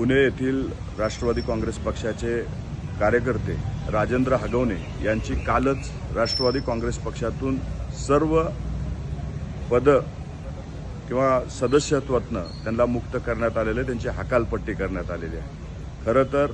पुणे येथील राष्ट्रवादी काँग्रेस पक्षाचे कार्यकर्ते राजेंद्र हगवणे यांची कालच राष्ट्रवादी काँग्रेस पक्षातून सर्व पद किंवा सदस्यत्वातनं त्यांना मुक्त करण्यात आलेले त्यांची हकालपट्टी करण्यात आलेली आहे. खरं तर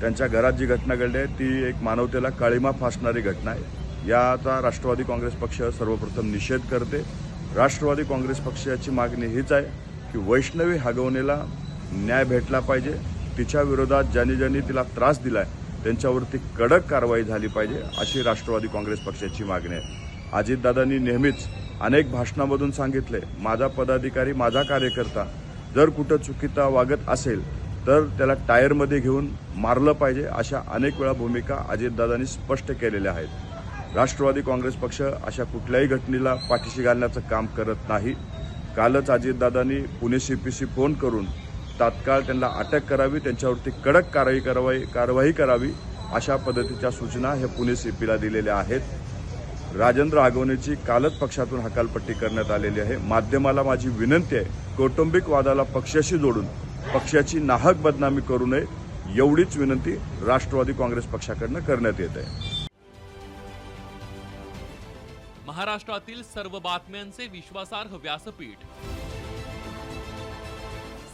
त्यांच्या घरात जी घटना घडली आहे ती एक मानवतेला काळीमा फासणारी घटना आहे. याचा राष्ट्रवादी काँग्रेस पक्ष सर्वप्रथम निषेध करते. राष्ट्रवादी काँग्रेस पक्षाची मागणी हीच आहे की वैष्णवी हगवणेला न्याय भेटला पाहिजे. तिच्या विरोधात ज्यांनी ज्यांनी तिला त्रास दिलाय त्यांच्यावरती कडक कारवाई झाली पाहिजे अशी राष्ट्रवादी काँग्रेस पक्षाची मागणी आहे. अजितदादांनी नेहमीच अनेक भाषणामधून सांगितले माझा पदाधिकारी माझा कार्यकर्ता जर कुठं चुकीचा वागत असेल तर त्याला टायरमध्ये घेऊन मारलं पाहिजे अशा अनेक वेळा भूमिका अजितदादांनी स्पष्ट केलेल्या आहेत. राष्ट्रवादी काँग्रेस पक्ष अशा कुठल्याही घटनेला पाठीशी घालण्याचं काम करत नाही. कालच अजितदादांनी Pune C P C phone करून तात्काळ त्यांना अटक करावी त्यांच्यावरती कडक कारवाई कारवाई कारवाई करावी अशा पद्धतीच्या सूचना हे पुणे सीपीला दिलेल्या आहेत. राजेंद्र आगवणेची कालच पक्षातून हकालपट्टी करण्यात आलेली आहे. माध्यमाला माझी विनंती आहे कौटुंबिक वादाला पक्षाशी जोडून पक्षाची नाहक बदनामी करू नये एवढीच विनंती राष्ट्रवादी काँग्रेस पक्षाकडनं करण्यात येत आहे. महाराष्ट्रातील सर्व बातम्यांचे विश्वासार्ह व्यासपीठ